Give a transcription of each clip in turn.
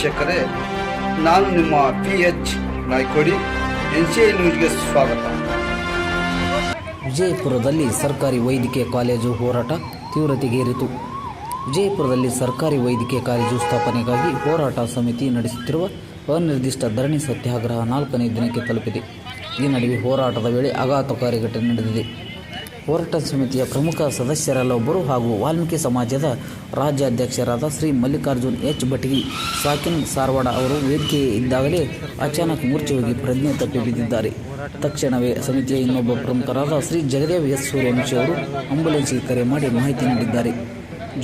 ವೀಕ್ಷಕರೇ, ನಾನು ನಿಮ್ಮ P H Naikodi N C I ನ್ಯೂಸ್ಗೆ ಸ್ವಾಗತ. ವಿಜಯಪುರದಲ್ಲಿ ಸರ್ಕಾರಿ ವೈದ್ಯಕೀಯ ಕಾಲೇಜು ಹೋರಾಟ ತೀವ್ರತೆಗೇರಿತು ವಿಜಯಪುರದಲ್ಲಿ ಸರ್ಕಾರಿ ವೈದ್ಯಕೀಯ ಕಾಲೇಜು ಸ್ಥಾಪನೆಗಾಗಿ ಹೋರಾಟ ಸಮಿತಿ ನಡೆಸುತ್ತಿರುವ ಅನಿರ್ದಿಷ್ಟ ಧರಣಿ ಸತ್ಯಾಗ್ರಹ ನಾಲ್ಕನೇ ದಿನಕ್ಕೆ ತಲುಪಿದೆ. ಈ ನಡುವೆ ಹೋರಾಟದ ವೇಳೆ ಅಘಾತಕಾರಿ ಘಟನೆ ನಡೆದಿದೆ. ಹೋರಾಟ ಸಮಿತಿಯ ಪ್ರಮುಖ ಸದಸ್ಯರಲ್ಲೊಬ್ಬರು ಹಾಗೂ ವಾಲ್ಮೀಕಿ ಸಮಾಜದ ರಾಜ್ಯಾಧ್ಯಕ್ಷರಾದ ಶ್ರೀ ಮಲ್ಲಿಕಾರ್ಜುನ್ ಎಚ್ ಭಟ್ಗಿ ಸಾಕಿನ್ ಸಾರವಾಡ ಅವರು ವೇದಿಕೆ ಇದ್ದಾಗಲೇ ಅಚಾನಕ್ ಮೂರ್ಛೆ ಹೋಗಿ ಪ್ರಜ್ಞೆ ತಪ್ಪಿ ಬಿದ್ದಿದ್ದಾರೆ. ತಕ್ಷಣವೇ ಸಮಿತಿಯ ಇನ್ನೊಬ್ಬ ಪ್ರಮುಖರಾದ ಶ್ರೀ ಜಗದೇವ್ ಎಸ್ ಸೂರ್ಯವಂಶಿ ಅವರು ಆಂಬ್ಯುಲೆನ್ಸ್ಗೆ ಕರೆ ಮಾಡಿ ಮಾಹಿತಿ ನೀಡಿದ್ದಾರೆ.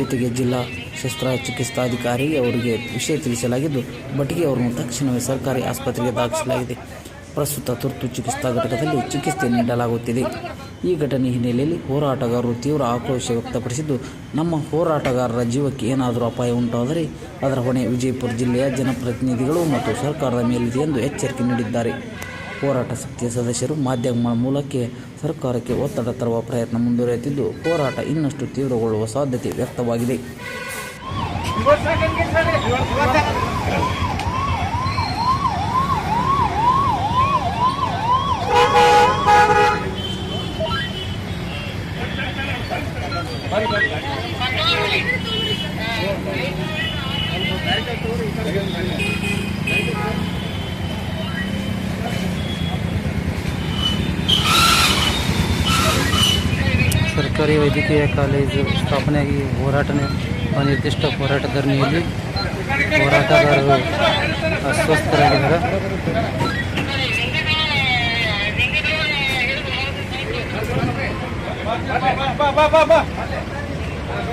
ಜೊತೆಗೆ ಜಿಲ್ಲಾ ಶಸ್ತ್ರ ಚಿಕಿತ್ಸಾಧಿಕಾರಿ ಅವರಿಗೆ ವಿಷಯ ತಿಳಿಸಲಾಗಿದ್ದು ಭಟ್ಗಿ ಅವರನ್ನು ತಕ್ಷಣವೇ ಸರ್ಕಾರಿ ಆಸ್ಪತ್ರೆಗೆ ದಾಖಲಿಸಲಾಗಿದೆ. ಪ್ರಸ್ತುತ ತುರ್ತು ಚಿಕಿತ್ಸಾ ಘಟಕದಲ್ಲಿ ಚಿಕಿತ್ಸೆ ನೀಡಲಾಗುತ್ತಿದೆ. ಈ ಘಟನೆ ಹಿನ್ನೆಲೆಯಲ್ಲಿ ಹೋರಾಟಗಾರರು ತೀವ್ರ ಆಕ್ರೋಶ ವ್ಯಕ್ತಪಡಿಸಿದ್ದು, ನಮ್ಮ ಹೋರಾಟಗಾರರ ಜೀವಕ್ಕೆ ಏನಾದರೂ ಅಪಾಯ ಉಂಟಾದರೆ ಅದರ ಹೊಣೆ ವಿಜಯಪುರ ಜಿಲ್ಲೆಯ ಜನಪ್ರತಿನಿಧಿಗಳು ಮತ್ತು ಸರ್ಕಾರದ ಮೇಲಿದೆ ಎಂದು ಎಚ್ಚರಿಕೆ ನೀಡಿದ್ದಾರೆ. ಹೋರಾಟ ಸಮಿತಿಯ ಸದಸ್ಯರು ಮಾಧ್ಯಮ ಮೂಲಕ ಸರ್ಕಾರಕ್ಕೆ ಒತ್ತಡ ತರುವ ಪ್ರಯತ್ನ ಮುಂದುವರೆಯುತ್ತಿದ್ದು, ಹೋರಾಟ ಇನ್ನಷ್ಟು ತೀವ್ರಗೊಳ್ಳುವ ಸಾಧ್ಯತೆ ವ್ಯಕ್ತವಾಗಿದೆ. ಸರ್ಕಾರಿ ವೈದ್ಯಕೀಯ ಕಾಲೇಜು ಸ್ಥಾಪನೆಯಾಗಿ ಹೋರಾಟನೆ ನಿರ್ದಿಷ್ಟ ಹೋರಾಟ ಧರಣಿಯಲ್ಲಿ ಹೋರಾಟಗಾರರು ಅಸ್ವಸ್ಥರಾಗಿದ್ದಾರೆ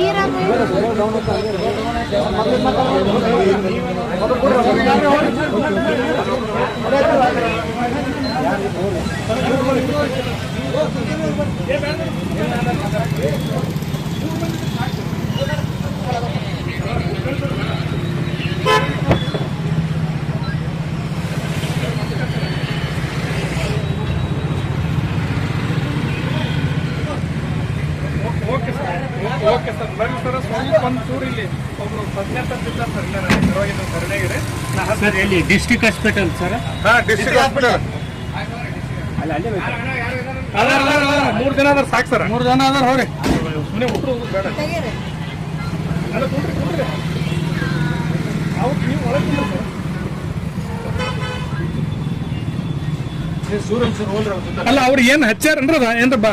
ये ಓಕೆ ಸರ್ ಬನ್ನಿ ಸರ್ ಸ್ವಲ್ಪ ಒಂದು ಚೂರು ಇಲ್ಲಿ. ಒಬ್ರು ಬಿದ್ದ ಸರ್ ಇಲ್ಲ ನನಗೆ ಪರವಾಗಿಲ್ಲ ಧರಣಿಗೆ ನಾ ಸರ್ ಎಲ್ಲಿ ಡಿಸ್ಟಿಕ್ ಹಾಸ್ಪಿಟಲ್ ಸರ್. ಹಾ ಡಿಸ್ಟ್ರಿಕ್ಟ್ ಹಾಸ್ಪಿಟಲ್ ಮೂರು ಜನ ಅದಾರ ಸಾಕು ಸರ್. ಮೂರು ಜನ ಅದಾರ ಹೋಗ್ರಿ. ಸುಮ್ಮನೆ ಹುಟ್ಟರು ಬೇಡ. ಅಲ್ಲ ಕುಂಡ್ರಿ ಕುಂಡ್ರಿ ಅವ್ರು ನೀವು ಸರ್. ಅಲ್ಲ ಅವ್ರು ಏನು ಹಚ್ಚಾರನ್ರದ ಏನ್ರ ಬಾ.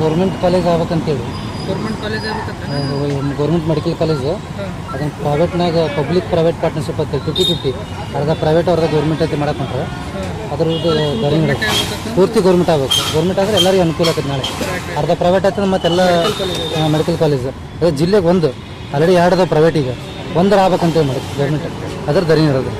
Government college ಆಗ್ಬೇಕಂತೇಳಿ. Government college government medical college. ಅದನ್ನ ಪ್ರೈವೇಟ್ನಾಗ ಪಬ್ಲಿಕ್ ಪ್ರೈವೇಟ್ ಪಾರ್ಟ್ನರ್ಶಿಪ್ ಅಂತ ಫಿಫ್ಟಿ ಫಿಫ್ಟಿ ಅರ್ಧ ಪ್ರೈವೇಟ್ ಅರ್ಧ ಗೌರ್ಮೆಂಟ್ ಅಂತ ಮಾಡಕೊಂಡ್ರೆ ಅದ್ರದ್ದು ನಡೆಯುತ್ತೆ ಪೂರ್ತಿ ಗೌರ್ಮೆಂಟ್ ಆಗಬೇಕು. ಗೌರ್ಮೆಂಟ್ ಆದರೆ ಎಲ್ಲರಿಗೂ ಅನುಕೂಲ ಆಗ್ತದೆ ನಾಳೆ. ಅರ್ಧ ಪ್ರೈವೇಟ್ ಆಯ್ತದೆ ಮತ್ತೆಲ್ಲ ಮೆಡಿಕಲ್ ಕಾಲೇಜ್ ಅದೇ ಜಿಲ್ಲೆಗೆ ಒಂದು. ಆಲ್ರೆಡಿ ಎರಡು ಅದಾವ ಪ್ರೈವೇಟ್ ಈಗ. ಒಂದರ ಆಗ್ಬೇಕಂತೇಳಿ ಮಾಡಿ ಗೌರ್ಮೆಂಟ್ ಅದ್ರ ಧರಣಿ ಇರೋದು.